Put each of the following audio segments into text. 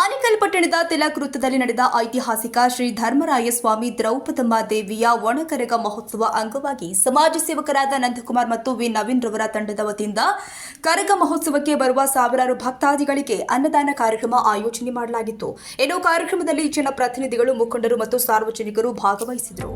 ಆನೇಕಲ್ ಪಟ್ಟಣದ ತಿಲಕ್ ವೃತ್ತದಲ್ಲಿ ನಡೆದ ಐತಿಹಾಸಿಕ ಶ್ರೀ ಧರ್ಮರಾಯ ಸ್ವಾಮಿ ದ್ರೌಪದಮ್ಮ ದೇವಿಯ ಒಣಕರಗ ಮಹೋತ್ಸವ ಅಂಗವಾಗಿ ಸಮಾಜ ಸೇವಕರಾದ ನಂದಕುಮಾರ್ ಮತ್ತು ವಿ. ನವೀನ್ ರವರ ತಂಡದ ವತಿಯಿಂದ ಕರಗ ಮಹೋತ್ಸವಕ್ಕೆ ಬರುವ ಸಾವಿರಾರು ಭಕ್ತಾದಿಗಳಿಗೆ ಅನ್ನದಾನ ಕಾರ್ಯಕ್ರಮ ಆಯೋಜನೆ ಮಾಡಲಾಗಿತ್ತು. ಇನ್ನು ಕಾರ್ಯಕ್ರಮದಲ್ಲಿ ಜನಪ್ರತಿನಿಧಿಗಳು ಮುಖಂಡರು ಮತ್ತು ಸಾರ್ವಜನಿಕರು ಭಾಗವಹಿಸಿದರು.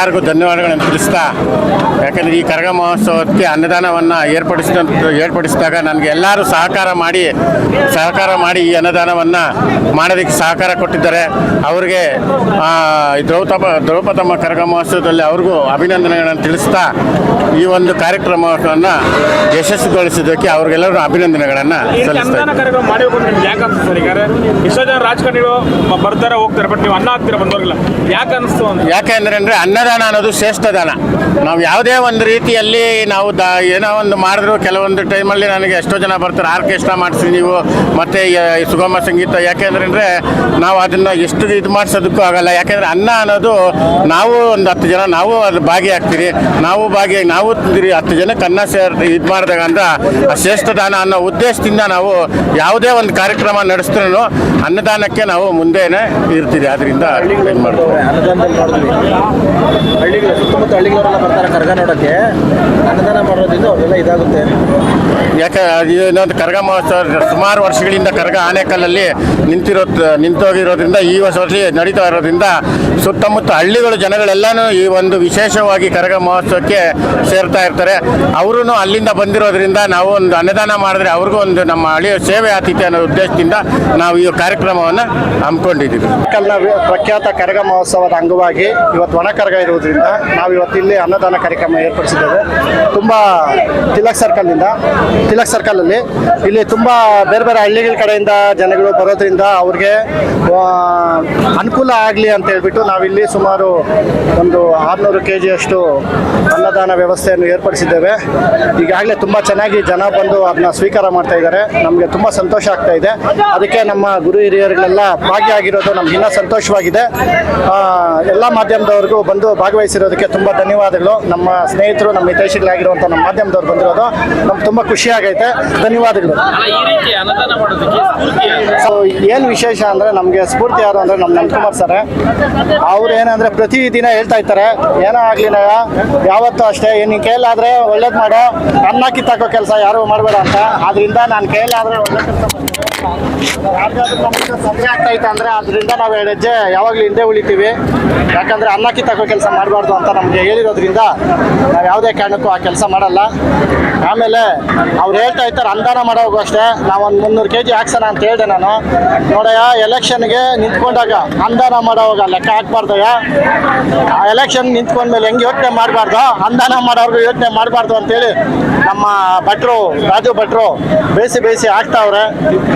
ಎಲ್ಲರಿಗೂ ಧನ್ಯವಾದಗಳನ್ನು ತಿಳಿಸ್ತಾ ಯಾಕಂದರೆ ಈ ಕರಗ ಮಹೋತ್ಸವಕ್ಕೆ ಅನ್ನದಾನವನ್ನು ಏರ್ಪಡಿಸಿದ ಏರ್ಪಡಿಸಿದಾಗ ನನಗೆ ಎಲ್ಲರೂ ಸಹಕಾರ ಮಾಡಿ ಸಹಕಾರ ಮಾಡಿ ಈ ಅನ್ನದಾನವನ್ನು ಮಾಡೋದಕ್ಕೆ ಸಹಕಾರ ಕೊಟ್ಟಿದ್ದಾರೆ. ಅವರಿಗೆ ದ್ರೌಪದ ದ್ರೌಪದಮ್ಮ ಕರಗ ಮಹೋತ್ಸವದಲ್ಲಿ ಅವ್ರಿಗೂ ಅಭಿನಂದನೆಗಳನ್ನು ತಿಳಿಸ್ತಾ ಈ ಒಂದು ಕಾರ್ಯಕ್ರಮವನ್ನು ಯಶಸ್ವಿಗೊಳಿಸಿದ್ದಕ್ಕೆ ಅವ್ರಿಗೆಲ್ಲರೂ ಅಭಿನಂದನೆಗಳನ್ನು ಸಲ್ಲಿಸ್ತಾರೆ ಯಾಕೆ ಅಂದರೆ ಅಂದರೆ ಅನ್ನದಾನ ಅನ್ನೋದು ಶ್ರೇಷ್ಠ ದಾನ. ನಾವು ಯಾವುದೇ ಒಂದು ರೀತಿಯಲ್ಲಿ ನಾವು ದ ಏನೋ ಒಂದು ಮಾಡಿದ್ರು, ಕೆಲವೊಂದು ಟೈಮಲ್ಲಿ ನನಗೆ ಎಷ್ಟೋ ಜನ ಬರ್ತಾರೆ, ಆರ್ಕೆಸ್ಟ್ರಾ ಮಾಡಿಸಿ ನೀವು, ಮತ್ತು ಸುಗಮ ಸಂಗೀತ. ಯಾಕೆಂದ್ರೆ ನಾವು ಅದನ್ನು ಎಷ್ಟು ಇದು ಮಾಡಿಸೋದಕ್ಕೂ ಆಗಲ್ಲ. ಯಾಕೆಂದರೆ ಅನ್ನ ಅನ್ನೋದು ನಾವು ಒಂದು ಹತ್ತು ಜನ, ನಾವು ಅದು ಭಾಗಿಯಾಗ್ತೀರಿ. ನಾವು ಭಾಗಿ, ನಾವು ತಿಂದಿರಿ, ಹತ್ತು ಜನಕ್ಕೆ ಅನ್ನ ಸೇರ್ ಇದು ಮಾಡಿದಾಗ ಅಂತ ಆ ಶ್ರೇಷ್ಠ ದಾನ ಅನ್ನೋ ಉದ್ದೇಶದಿಂದ ನಾವು ಯಾವುದೇ ಒಂದು ಕಾರ್ಯಕ್ರಮ ನಡೆಸಿದ್ರೂ ಅನ್ನದಾನಕ್ಕೆ ನಾವು ಮುಂದೆನೇ ಇರ್ತೀರಿ. ಅದರಿಂದ ಏನು ಮಾಡ್ತೀವಿ. ಹಳ್ಳಿಗಳು ಸುತ್ತಮುತ್ತ ಹಳ್ಳಿಗಳವರೆಲ್ಲ ಬರ್ತಾರೆ ಕರ್ಗ ನೋಡೋಕ್ಕೆ. ಅನ್ನದಾನ ಮಾಡೋದ್ರಿಂದ ಅವರೆಲ್ಲ ಇದಾಗುತ್ತೆ. ಯಾಕೆ ಇನ್ನೊಂದು ಕರಗ ಮಹೋತ್ಸವ ಸುಮಾರು ವರ್ಷಗಳಿಂದ ಕರಗ ಆನೆಕಲ್ಲಲ್ಲಿ ನಿಂತಿರೋ ನಿಂತೋಗಿರೋದ್ರಿಂದ ಈ ವರ್ಷದಲ್ಲಿ ನಡೀತಾ ಇರೋದ್ರಿಂದ ಸುತ್ತಮುತ್ತ ಹಳ್ಳಿಗಳ ಜನಗಳೆಲ್ಲನೂ ಈ ಒಂದು ವಿಶೇಷವಾಗಿ ಕರಗ ಮಹೋತ್ಸವಕ್ಕೆ ಸೇರ್ತಾ ಇರ್ತಾರೆ. ಅವರು ಅಲ್ಲಿಂದ ಬಂದಿರೋದ್ರಿಂದ ನಾವು ಒಂದು ಅನ್ನದಾನ ಮಾಡಿದ್ರೆ ಅವ್ರಿಗೂ ಒಂದು ನಮ್ಮ ಹಳ್ಳಿಯ ಸೇವೆ ಆತಿಥ್ಯ ಅನ್ನೋ ಉದ್ದೇಶದಿಂದ ನಾವು ಈ ಕಾರ್ಯಕ್ರಮವನ್ನು ಹಮ್ಮಿಕೊಂಡಿದ್ದೀವಿ. ಪ್ರಖ್ಯಾತ ಕರಗ ಮಹೋತ್ಸವದ ಅಂಗವಾಗಿ ಇವತ್ತು ಒಣ ಕರಗ ಇರುವುದರಿಂದ ನಾವು ಇವತ್ತು ಇಲ್ಲಿ ಅನ್ನದಾನ ಕಾರ್ಯಕ್ರಮ ಏರ್ಪಡಿಸಿದ್ದೇವೆ. ತುಂಬ ತಿಲಕ್ ಸರ್ಕಲ್ನಿಂದ, ತಿಲಕ್ ಸರ್ಕಲಲ್ಲಿ ಇಲ್ಲಿ ತುಂಬ ಬೇರೆ ಬೇರೆ ಹಳ್ಳಿಗಳ ಕಡೆಯಿಂದ ಜನಗಳು ಬರೋದ್ರಿಂದ ಅವ್ರಿಗೆ ಅನುಕೂಲ ಆಗಲಿ ಅಂತ ಹೇಳ್ಬಿಟ್ಟು ನಾವಿಲ್ಲಿ ಸುಮಾರು ಒಂದು ಆರುನೂರು ಕೆ ಜಿಯಷ್ಟು ಅನ್ನದಾನ ವ್ಯವಸ್ಥೆಯನ್ನು ಏರ್ಪಡಿಸಿದ್ದೇವೆ. ಈಗಾಗಲೇ ತುಂಬ ಚೆನ್ನಾಗಿ ಜನ ಬಂದು ಅದನ್ನ ಸ್ವೀಕಾರ ಮಾಡ್ತಾ ಇದ್ದಾರೆ. ನಮಗೆ ತುಂಬ ಸಂತೋಷ ಆಗ್ತಾ ಇದೆ. ಅದಕ್ಕೆ ನಮ್ಮ ಗುರು ಹಿರಿಯರುಗಳೆಲ್ಲ ಭಾಗಿಯಾಗಿರೋದು ನಮ್ಗೆ ಇನ್ನೂ ಸಂತೋಷವಾಗಿದೆ. ಎಲ್ಲ ಮಾಧ್ಯಮದವ್ರಿಗೂ ಬಂದು ಭಾಗವಹಿಸಿರೋದಕ್ಕೆ ತುಂಬ ಧನ್ಯವಾದಗಳು. ನಮ್ಮ ಸ್ನೇಹಿತರು ನಮ್ಮ ಹಿತೈಷಿಗಳಾಗಿರುವಂಥ ನಮ್ಮ ಮಾಧ್ಯಮದವ್ರು ಬಂದಿರೋದು ನಮ್ಗೆ ತುಂಬ ಆಗೈತೆ. ಧನ್ಯವಾದಗಳು? ಸೊ ಏನು ವಿಶೇಷ ಅಂದ್ರೆ ನಮಗೆ ಸ್ಫೂರ್ತಿ ಯಾರು ಅಂದ್ರೆ ನಮ್ಮ ನಂದಕುಮಾರ್ ಸರ್. ಅವ್ರು ಏನಂದ್ರೆ ಪ್ರತಿ ದಿನ ಹೇಳ್ತಾ ಇರ್ತಾರೆ ಏನೋ ಆಗಲಿಲ್ಲ ಯಾವತ್ತೂ ಅಷ್ಟೇ ನಿನ್ ಕೈಲಾದರೆ ಒಳ್ಳೇದ್ ಮಾಡೋ ಅನ್ನ ಕಿತ್ತಾಕೋ ಕೆಲಸ ಯಾರು ಮಾಡಬೇಡ ಅಂತ. ಅದರಿಂದ ನಾನು ಕೈಲಾದರೆ ಒಳ್ಳೆ ಕೆಲಸ ಆಗ್ತಾ ತೊಂದರೆ ಆಗ್ತೈತೆ ಅಂದರೆ ಅದರಿಂದ ನಾವು ಎರಡು ಹೆಜ್ಜೆ ಯಾವಾಗಲೂ ಹಿಂದೆ ಉಳಿತೀವಿ. ಯಾಕಂದ್ರೆ ಅನ್ನ ಕಿತ್ತಾಕೋ ಕೆಲಸ ಮಾಡಬಾರ್ದು ಅಂತ ನಮಗೆ ಹೇಳಿರೋದ್ರಿಂದ ನಾವು ಯಾವುದೇ ಕಾರಣಕ್ಕೂ ಆ ಕೆಲಸ ಮಾಡಲ್ಲ. ಆಮೇಲೆ ಅವ್ರು ಹೇಳ್ತಾ ಇರ್ತಾರೆ ಅನುದಾನ ಮಾಡೋವಾಗ ಅಷ್ಟೇ. ನಾವೊಂದು ಮುನ್ನೂರು ಕೆ ಜಿ ಹಾಕ್ಸೋಣ ಅಂತ ಹೇಳಿದೆ ನಾನು. ನೋಡಯ್ಯ ಎಲೆಕ್ಷನ್ಗೆ ನಿಂತ್ಕೊಂಡಾಗ ಅನುದಾನ ಮಾಡೋವಾಗ ಲೆಕ್ಕ ಹಾಕ್ಬಾರ್ದಯ್ಯ ಆ ಎಲೆಕ್ಷನ್ ನಿಂತ್ಕೊಂಡ್ಮೇಲೆ ಹೆಂಗೆ ಯೋಚನೆ ಮಾಡಬಾರ್ದು? ಅನುದಾನ ಮಾಡೋರ್ಗು ಯೋಚನೆ ಮಾಡಬಾರ್ದು ಅಂತೇಳಿ ನಮ್ಮ ಭಟ್ರು ರಾಜು ಭಟ್ರು ಬೇಯಿಸಿ ಬೇಯಿಸಿ ಹಾಕ್ತಾವ್ರೆ.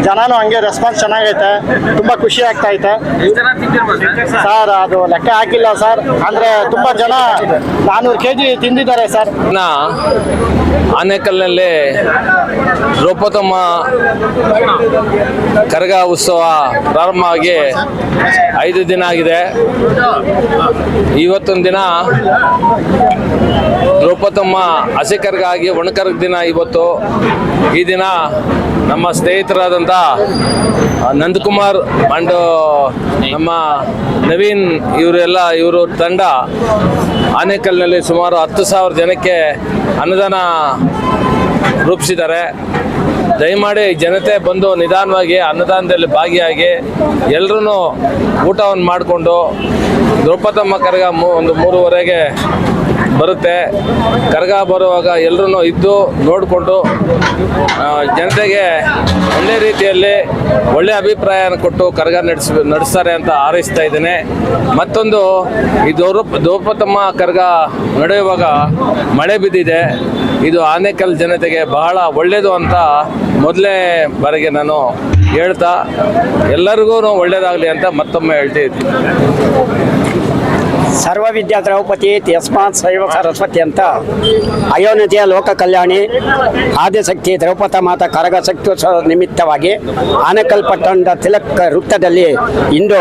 ಜನನೂ ಹಂಗೆ ರೆಸ್ಪಾನ್ಸ್ ಚೆನ್ನಾಗೈತೆ. ತುಂಬ ಖುಷಿ ಆಗ್ತಾ ಐತೆ. ಸರ್ ಅದು ಲೆಕ್ಕ ಹಾಕಿಲ್ಲ ಸರ್. ಅಂದರೆ ತುಂಬ ಜನ ನಾನೂರು ಕೆಜಿ ತಿಂದಿದ್ದಾರೆ ಸರ್. ಆನೇಕಲ್ನಲ್ಲಿ ದ್ರೌಪದಮ್ಮ ಕರಗ ಉತ್ಸವ ಪ್ರಾರಂಭ ಆಗಿ ಐದು ದಿನ ಆಗಿದೆ. ಇವತ್ತೊಂದು ದಿನ ದ್ರೌಪದಮ್ಮ ಹಸಿಕರ್ಗಾಗಿ ಕರ್ಗ ಒಣಕರ್ಗ ದಿನ ಇವತ್ತು. ಈ ದಿನ ನಮ್ಮ ಸ್ನೇಹಿತರಾದಂಥ ನಂದಕುಮಾರ್ ಅಂಡ್ ನಮ್ಮ ನವೀನ್ ಇವರೆಲ್ಲ, ಇವರು ತಂಡ ಆನೇಕಲ್ನಲ್ಲಿ ಸುಮಾರು ಹತ್ತು ಸಾವಿರ ಜನಕ್ಕೆ ಅನ್ನದಾನ ರೂಪಿಸಿದ್ದಾರೆ. ದಯಮಾಡಿ ಜನತೆ ಬಂದು ನಿಧಾನವಾಗಿ ಅನ್ನದಾನದಲ್ಲಿ ಭಾಗಿಯಾಗಿ ಎಲ್ಲರೂ ಊಟವನ್ನು ಮಾಡಿಕೊಂಡು ದ್ರೌಪದಮ್ಮ ಕರಗ ಮೂ ಒಂದು ಮೂರುವರೆಗೆ ಬರುತ್ತೆ. ಕರಗ ಬರುವಾಗ ಎಲ್ಲರೂ ಇದ್ದು ನೋಡಿಕೊಂಡು ಜನತೆಗೆ ಒಳ್ಳೆ ರೀತಿಯಲ್ಲಿ ಒಳ್ಳೆ ಅಭಿಪ್ರಾಯನ ಕೊಟ್ಟು ಕರಗ ನಡೆಸ, ನಡೆಸ್ತಾರೆ ಅಂತ ಹಾರೈಸ್ತಾ ಇದ್ದೇನೆ. ಮತ್ತೊಂದು, ಈ ದ್ರೌಪ ದೌಪತಮ್ಮ ಕರಗ ನಡೆಯುವಾಗ ಮಳೆ ಬಿದ್ದಿದೆ. ಇದು ಆನೇಕಲ್ ಜನತೆಗೆ ಬಹಳ ಒಳ್ಳೆಯದು ಅಂತ ಮೊದಲೇ ಬಾರಿಗೆ ನಾನು ಹೇಳ್ತಾ, ಎಲ್ಲರಿಗೂ ಒಳ್ಳೆಯದಾಗಲಿ ಅಂತ ಮತ್ತೊಮ್ಮೆ ಹೇಳ್ತಿದ್ದೀನಿ ಸರ್ವ ವಿದ್ಯಾ ದ್ರೌಪದಿ ಯಸ್ಮಾತ್ ಶೈವ ಸರಸ್ವತಿ ಅಂತ ಅಯೋನತಿಯ ಲೋಕ ಕಲ್ಯಾಣಿ, ಆದಿಶಕ್ತಿ, ದ್ರೌಪದ ಮಾತಾ ಕರಗ ಶಕ್ತ್ಯೋತ್ಸವ ನಿಮಿತ್ತವಾಗಿ ಆನಕಲ್ ಪಟ್ಟಣದ ತಿಲಕ್ ವೃತ್ತದಲ್ಲಿ ಇಂದು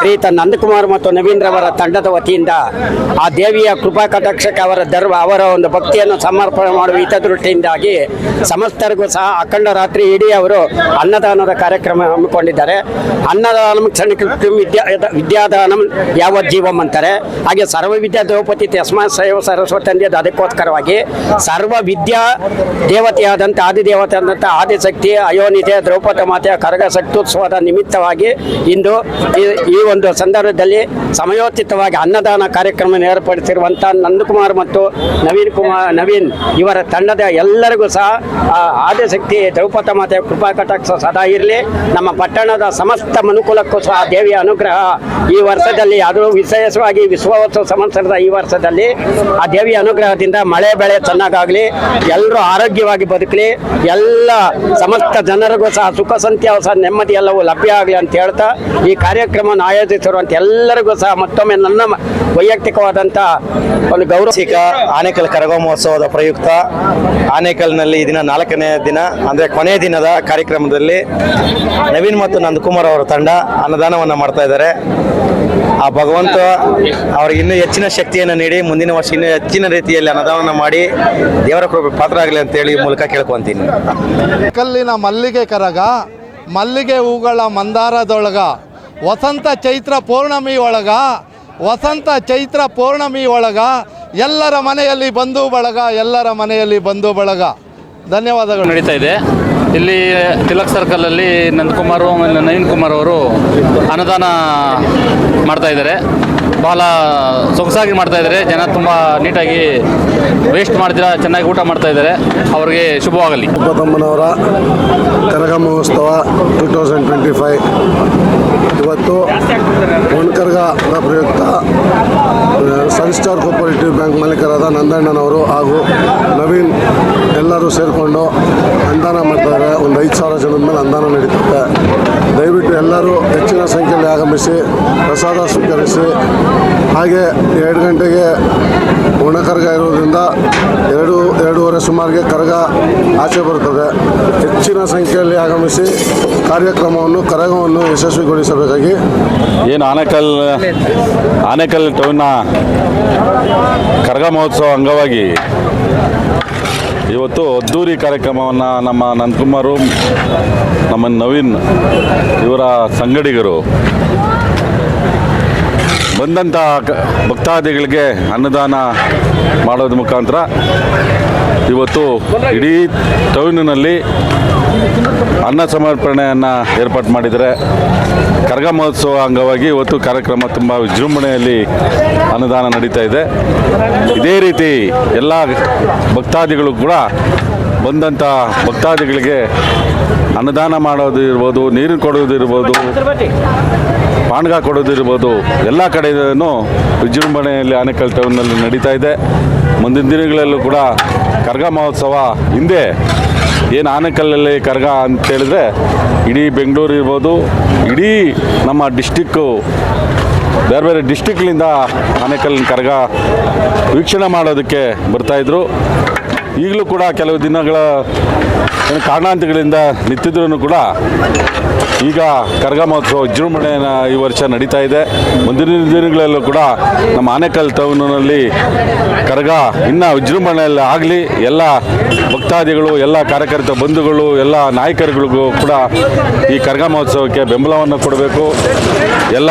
ಶ್ರೀತ ನಂದಕುಮಾರ್ ಮತ್ತು ನವೀಂದ್ರವರ ತಂಡದ ವತಿಯಿಂದ ಆ ದೇವಿಯ ಕೃಪಾ ಕಟಾಕ್ಷಕ್ಕೆ ಅವರ ಧರ್ಮ ಅವರ ಒಂದು ಭಕ್ತಿಯನ್ನು ಸಮರ್ಪಣೆ ಮಾಡುವ ಹಿತದೃಷ್ಟಿಯಿಂದಾಗಿ ಸಮಸ್ತರಿಗೂ ಸಹ ಅಖಂಡ ರಾತ್ರಿ ಇಡೀ ಅವರು ಅನ್ನದಾನದ ಕಾರ್ಯಕ್ರಮ ಹಮ್ಮಿಕೊಂಡಿದ್ದಾರೆ. ಅನ್ನದಾನ ಕ್ಷಣಿಕ ವಿದ್ಯಾ, ವಿದ್ಯಾದಾನಂ ಯಾವ ಜೀವಂ ಅಂತಾರೆ. ಹಾಗೆ ಸರ್ವ ವಿದ್ಯಾ ದೇವಪತಿ ತಸ್ಮಾ ಶೈವ ಸರಸ್ವತಿ ಅಂದಿದ್ದು ಅದಕ್ಕೋಸ್ಕರವಾಗಿ ಸರ್ವ ವಿದ್ಯಾ ದೇವತೆಯಾದಂಥ ಆದಿದೇವತೆ ಆದಂಥ ಆದಿಶಕ್ತಿ ಅಯೋನಿತೆ ದ್ರೌಪದ ಮಾತೆಯ ಕರಗ ಶಕ್ತೋತ್ಸವದ ನಿಮಿತ್ತವಾಗಿ ಇಂದು ಈ- ಒಂದು ಸಂದರ್ಭದಲ್ಲಿ ಸಮಯೋಚಿತವಾಗಿ ಅನ್ನದಾನ ಕಾರ್ಯಕ್ರಮ ಏರ್ಪಡಿಸಿರುವಂಥ ನಂದಕುಮಾರ್ ಮತ್ತು ನವೀನ್ ಕುಮಾರ್, ನವೀನ್ ಇವರ ತಂಡದ ಎಲ್ಲರಿಗೂ ಸಹ ಆದಿಶಕ್ತಿ ದ್ರೌಪದ ಮಾತೆಯ ಕೃಪಾ ಕಟಾಕ್ಷ ಸದಾ ಇರಲಿ. ನಮ್ಮ ಪಟ್ಟಣದ ಸಮಸ್ತ ಮನುಕುಲಕ್ಕೂ ಸಹ ದೇವಿಯ ಅನುಗ್ರಹ ಈ ವರ್ಷದಲ್ಲಿ ಅದು ವಿಶೇಷವಾಗಿ ವಿಶ್ವೋತ್ಸವ ಸಂವತ್ಸರದ ಈ ವರ್ಷದಲ್ಲಿ ಆ ದೇವಿಯ ಅನುಗ್ರಹದಿಂದ ಮಳೆ ಬೆಳೆ ಚೆನ್ನಾಗಾಗಲಿ ಎಲ್ಲರೂ ಆರೋಗ್ಯವಾಗಿ ಬದುಕಲಿ, ಎಲ್ಲ ಸಮಸ್ತ ಜನರಿಗೂ ಸಹ ಸುಖ ಸಂತ್ಯಾವಸ ನೆಮ್ಮದಿ ಎಲ್ಲವೂ ಲಭ್ಯ ಆಗಲಿ ಅಂತ ಹೇಳ್ತಾ ಈ ಕಾರ್ಯಕ್ರಮವನ್ನು ಆಯೋಜಿಸಿರುವಂಥ ಎಲ್ಲರಿಗೂ ಸಹ ಮತ್ತೊಮ್ಮೆ ನನ್ನ ವೈಯಕ್ತಿಕವಾದಂಥ ಒಂದು ಗೌರವ. ಮಾಸಿಕ ಆನೇಕಲ್ ಕರಗ ಮಹೋತ್ಸವದ ಪ್ರಯುಕ್ತ ಆನೇಕಲ್ನಲ್ಲಿ ಈ ದಿನ ನಾಲ್ಕನೇ ದಿನ, ಅಂದರೆ ಕೊನೆಯ ದಿನದ ಕಾರ್ಯಕ್ರಮದಲ್ಲಿ ನವೀನ್ ಮತ್ತು ನಂದಕುಮಾರ್ ಅವರ ತಂಡ ಅನ್ನದಾನವನ್ನು ಮಾಡ್ತಾ ಇದ್ದಾರೆ. ಆ ಭಗವಂತ ಅವ್ರಿಗೆ ಇನ್ನೂ ಹೆಚ್ಚಿನ ಶಕ್ತಿಯನ್ನು ನೀಡಿ ಮುಂದಿನ ವರ್ಷ ಇನ್ನೂ ಹೆಚ್ಚಿನ ರೀತಿಯಲ್ಲಿ ಅನುದಾನ ಮಾಡಿ ದೇವರ ಕೃಪೆ ಪಾತ್ರ ಆಗಲಿ ಅಂತೇಳಿ ಮೂಲಕ ಕೇಳ್ಕೊಂತೀನಿ ಕಲ್ಲಿನ ಮಲ್ಲಿಗೆ ಕರಗ ಮಲ್ಲಿಗೆ ಹೂಗಳ ಮಂದಾರದೊಳಗ ವಸಂತ ಚೈತ್ರ ಪೌರ್ಣಮಿ ಒಳಗ ವಸಂತ ಚೈತ್ರ ಪೌರ್ಣಮಿ ಒಳಗ ಎಲ್ಲರ ಮನೆಯಲ್ಲಿ ಬಂಧು ಬಳಗ ಎಲ್ಲರ ಮನೆಯಲ್ಲಿ ಬಂಧು ಬಳಗ. ಧನ್ಯವಾದಗಳು. ನಡೀತಾ ಇದೆ. ಇಲ್ಲಿ ತಿಲಕ್ ಸರ್ಕಲಲ್ಲಿ ನಂದಕುಮಾರ್ ನವೀನ್ ಕುಮಾರ್ ಅವರು ಅನುದಾನ ಮಾಡ್ತಾ ಇದ್ದಾರೆ. ಬಹಳ ಸೊಗಸಾಗಿ ಮಾಡ್ತಾ ಇದ್ದಾರೆ. ಜನ ತುಂಬ ನೀಟಾಗಿ ವೇಸ್ಟ್ ಮಾಡ್ತೀರಾ, ಚೆನ್ನಾಗಿ ಊಟ ಮಾಡ್ತಾ ಇದ್ದಾರೆ. ಅವ್ರಿಗೆ ಶುಭವಾಗಲಿ. ಉಪತಮ್ಮನವರ ಕರಗ ಮಹೋತ್ಸವ ಟೂ ತೌಸಂಡ್ ಟ್ವೆಂಟಿ ಫೈವ್ ಇವತ್ತು ಒಣಕರ್ಗದ ಪ್ರಯುಕ್ತ ಸನ್ ಸ್ಟಾರ್ ಕೋಪರೇಟಿವ್ ಬ್ಯಾಂಕ್ ಮಾಲೀಕರಾದ ನಂದಣ್ಣನವರು ಹಾಗೂ ನವೀನ್ ಎಲ್ಲರೂ ಸೇರಿಕೊಂಡು ಅಂದಾನ ಮಾಡ್ತಾರೆ ಒಂದು ಐದು ಸಾವಿರ ಜನದ ಮೇಲೆ ಅಂದಾನ ನಡೀತದೆ. ದಯವಿಟ್ಟು ಎಲ್ಲರೂ ಹೆಚ್ಚಿನ ಸಂಖ್ಯೆಯಲ್ಲಿ ಆಗಮಿಸಿ, ಪ್ರಸಾದ ಸ್ವೀಕರಿಸಿ ಹಾಗೆ ಎರಡು ಗಂಟೆಗೆ ಒಣಕರ್ಗ ಇರೋದ್ರಿಂದ ಎರಡು, ಎರಡೂವರೆ ಸುಮಾರಿಗೆ ಕರಗ ಆಚೆ ಬರುತ್ತದೆ. ಹೆಚ್ಚಿನ ಸಂಖ್ಯೆಯಲ್ಲಿ ಆಗಮಿಸಿ ಕಾರ್ಯಕ್ರಮವನ್ನು, ಕರಗವನ್ನು ಯಶಸ್ವಿಗೊಳಿಸಬೇಕಾಗಿ. ಏನು ಆನೇಕಲ್ ಆನೇಕಲ್ ಟೌನ್ನ ಕರಗ ಮಹೋತ್ಸವ ಅಂಗವಾಗಿ ಇವತ್ತು ಅದ್ದೂರಿ ಕಾರ್ಯಕ್ರಮವನ್ನು ನಮ್ಮ ನಂದಕುಮಾರು ನಮ್ಮ ನವೀನ್ ಇವರ ಸಂಗಡಿಗರು ಬಂದಂಥ ಭಕ್ತಾದಿಗಳಿಗೆ ಅನ್ನದಾನ ಮಾಡೋದ್ರ ಮುಖಾಂತರ ಇವತ್ತು ಇಡೀ ಟೌನಿನಲ್ಲಿ ಅನ್ನ ಸಮರ್ಪಣೆಯನ್ನು ಏರ್ಪಾಡು ಮಾಡಿದರೆ ಕರಗ ಮಹೋತ್ಸವ ಅಂಗವಾಗಿ ಇವತ್ತು ಕಾರ್ಯಕ್ರಮ ತುಂಬ ವಿಜೃಂಭಣೆಯಲ್ಲಿ ಅನ್ನದಾನ ನಡೀತಾ ಇದೆ. ಇದೇ ರೀತಿ ಎಲ್ಲ ಭಕ್ತಾದಿಗಳು ಕೂಡ ಬಂದಂಥ ಭಕ್ತಾದಿಗಳಿಗೆ ಅನ್ನದಾನ ಮಾಡೋದು ಇರ್ಬೋದು ನೀರು ಕೊಡೋದು ಇರ್ಬೋದು ಪಾಣ್ಗ ಕೊಡೋದಿರ್ಬೋದು, ಎಲ್ಲ ಕಡೆಯೂ ವಿಜೃಂಭಣೆಯಲ್ಲಿ ಆನೇಕಲ್ ಟೌನ್ನಲ್ಲಿ ನಡೀತಾ ಇದೆ. ಮುಂದಿನ ದಿನಗಳಲ್ಲೂ ಕೂಡ ಕರ್ಗ ಮಹೋತ್ಸವ ಹಿಂದೆ ಏನು ಆನೆಕಲ್ಲಲ್ಲಿ ಕರ್ಗ ಅಂತ ಹೇಳಿದ್ರೆ ಇಡೀ ಬೆಂಗಳೂರು ಇರ್ಬೋದು, ಇಡೀ ನಮ್ಮ ಡಿಸ್ಟಿಕ್ಕು ಬೇರೆ ಬೇರೆ ಡಿಸ್ಟಿಕ್ಲಿಂದ ಆನೆಕಲ್ಲಿನ ಕರ್ಗ ವೀಕ್ಷಣೆ ಮಾಡೋದಕ್ಕೆ ಬರ್ತಾಯಿದ್ರು ಈಗಲೂ ಕೂಡ ಕೆಲವು ದಿನಗಳ ಕಾರಣಾಂತಗಳಿಂದ ನಿಂತಿದ್ರು ಕೂಡ ಈಗ ಕರಗ ಮಹೋತ್ಸವ ವಿಜೃಂಭಣೆಯನ್ನು ಈ ವರ್ಷ ನಡೀತಾ ಇದೆ. ಮುಂದಿನ ದಿನಗಳಲ್ಲೂ ಕೂಡ ನಮ್ಮ ಆನೇಕಲ್ ಟೌನಲ್ಲಿ ಕರಗ ಇನ್ನೂ ವಿಜೃಂಭಣೆಯಲ್ಲಿ ಆಗಲಿ, ಎಲ್ಲ ಭಕ್ತಾದಿಗಳು, ಎಲ್ಲ ಕಾರ್ಯಕರ್ತ ಬಂಧುಗಳು, ಎಲ್ಲ ನಾಯಕರುಗಳಿಗೂ ಕೂಡ ಈ ಕರಗ ಮಹೋತ್ಸವಕ್ಕೆ ಬೆಂಬಲವನ್ನು ಕೊಡಬೇಕು. ಎಲ್ಲ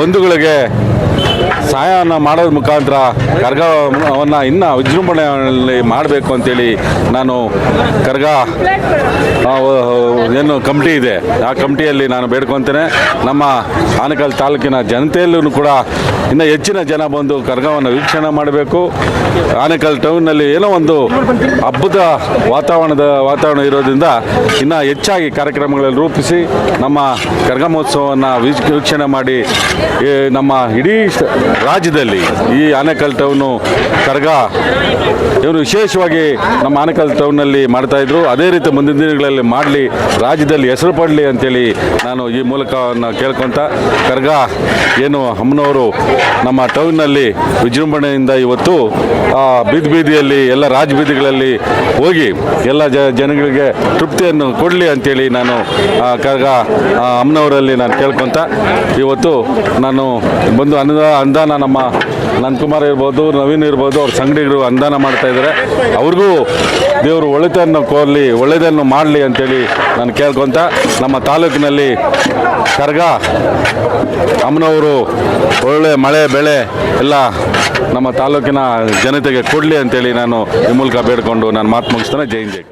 ಬಂಧುಗಳಿಗೆ ಸಹಾಯವನ್ನು ಮಾಡೋದ್ರ ಮುಖಾಂತರ ಕರ್ಗವನ್ನು ಇನ್ನೂ ವಿಜೃಂಭಣೆಯಲ್ಲಿ ಮಾಡಬೇಕು ಅಂತೇಳಿ ನಾನು ಕರ್ಗ ಏನು ಕಮಿಟಿ ಇದೆ. ಆ ಕಮಿಟಿಯಲ್ಲಿ ನಾನು ಬೇಡ್ಕೊತೇನೆ. ನಮ್ಮ ಆನಕಲ್ ತಾಲೂಕಿನ ಜನತೆಯಲ್ಲೂ ಕೂಡ ಇನ್ನು ಹೆಚ್ಚಿನ ಜನ ಬಂದು ಕರ್ಗವನ್ನು ವೀಕ್ಷಣೆ ಮಾಡಬೇಕು. ಆನೇಕಲ್ ಟೌನ್ನಲ್ಲಿ ಏನೋ ಒಂದು ಹಬ್ಬದ ವಾತಾವರಣದ, ವಾತಾವರಣ ಇರೋದ್ರಿಂದ ಇನ್ನು ಹೆಚ್ಚಾಗಿ ಕಾರ್ಯಕ್ರಮಗಳನ್ನು ರೂಪಿಸಿ ನಮ್ಮ ಕರ್ಗ ಮಹೋತ್ಸವವನ್ನು ವೀಕ್ಷಣೆ ಮಾಡಿ ನಮ್ಮ ಇಡೀ ರಾಜ್ಯದಲ್ಲಿ ಈ ಆನೇಕಲ್ ಟೌನು ಕರ್ಗ ಇವರು ವಿಶೇಷವಾಗಿ ನಮ್ಮ ಆನೆಕಲ್ ಟೌನ್ನಲ್ಲಿ ಮಾಡ್ತಾಯಿದ್ರು ಅದೇ ರೀತಿ ಮುಂದಿನ ದಿನಗಳಲ್ಲಿ ಮಾಡಲಿ, ರಾಜ್ಯದಲ್ಲಿ ಹೆಸರು ಪಡಲಿ ಅಂತೇಳಿ ನಾನು ಈ ಮೂಲಕವನ್ನು ಕೇಳ್ಕೊತ ಕರ್ಗ ಏನು ಅಮ್ಮನವರು ನಮ್ಮ ಟೌನ್ನಲ್ಲಿ ವಿಜೃಂಭಣೆಯಿಂದ ಇವತ್ತು ಬೀದಿ ಬೀದಿಯಲ್ಲಿ ಎಲ್ಲ ರಾಜ ಬೀದಿಗಳಲ್ಲಿ ಹೋಗಿ ಎಲ್ಲ ಜನಗಳಿಗೆ ತೃಪ್ತಿಯನ್ನು ಕೊಡಲಿ ಅಂತೇಳಿ ನಾನು ಕರ್ಗ ಅಮ್ಮನವರಲ್ಲಿ ನಾನು ಕೇಳ್ಕೊತ ಇವತ್ತು ನಾನು ಬಂದು ಅನುದಾನ ಅನುದಾನ ನಮ್ಮ ನಂದಕುಮಾರ್ ಇರ್ಬೋದು, ನವೀನ್ ಇರ್ಬೋದು, ಅವ್ರ ಸಂಗಡಿಗರು ಅನುದಾನ ಮಾಡ್ತಾ ಇದ್ದಾರೆ. ಅವ್ರಿಗೂ ದೇವರು ಒಳಿತನ್ನು ಕೋರಲಿ ಒಳ್ಳೆಯದನ್ನು ಮಾಡಲಿ ಅಂತೇಳಿ ನಾನು ಕೇಳ್ಕೊತ ನಮ್ಮ ತಾಲೂಕಿನಲ್ಲಿ ಕರ್ಗ, ಅಮ್ಮನವರು ಒಳ್ಳೆ ಮಳೆ, ಬೆಳೆ ಎಲ್ಲ ನಮ್ಮ ತಾಲೂಕಿನ ಜನತೆಗೆ ಕೊಡಲಿ ಅಂತೇಳಿ ನಾನು ಈ ಮೂಲಕ ಬೇಡ್ಕೊಂಡು ನಾನು ಮಾತು ಮುಗಿಸ್ತೇನೆ. ಜೈ ಜೈ